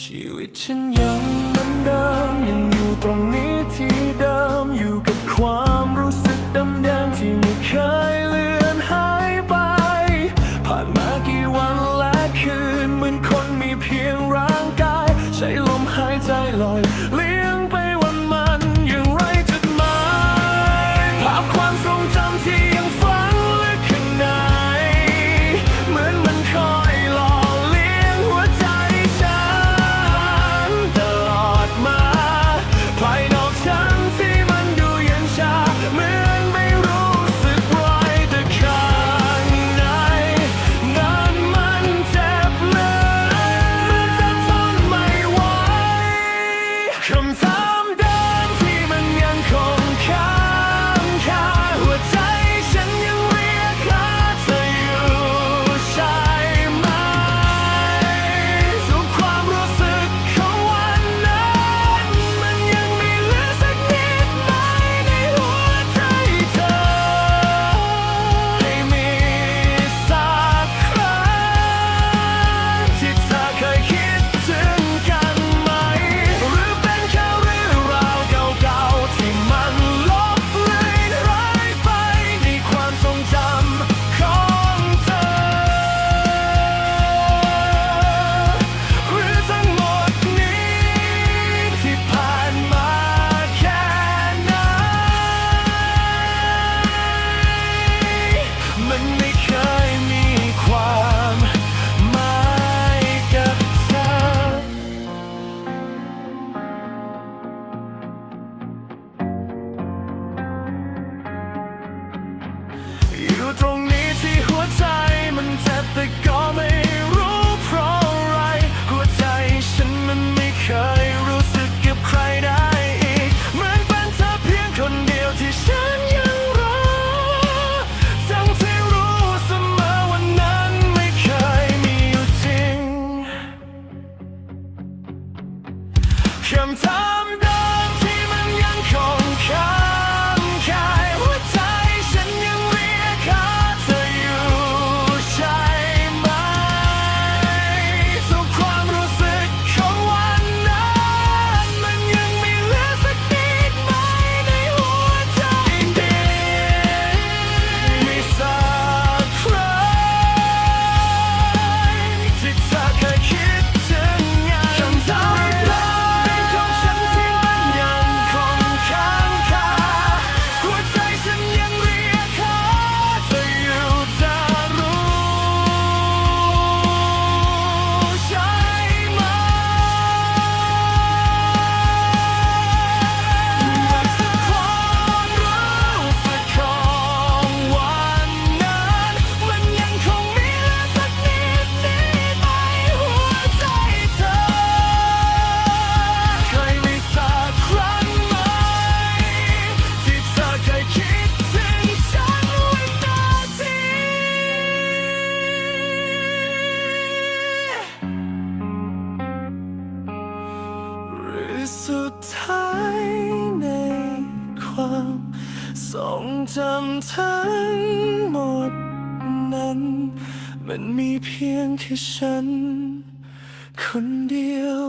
ชีวิตฉันยังเหมือนเดิมยังอยู่ตรงนี้ ตรงนี้ที่หัวใจมันเจ็บแต่ก็ไม่รู้เพราะอะไร หัวใจฉันมันไม่เคยรู้สึกกับใครได้อีกเหมือนเป็นเธอเพียงคนเดียวที่ฉันยังรอทั้งที่รู้เสมอวันนั้นไม่เคยมีอยู่จริงคำถาม สุดท้ายในความทรงจำทั้งหมดนั้น มันมีเพียงแค่ฉัน คนเดียว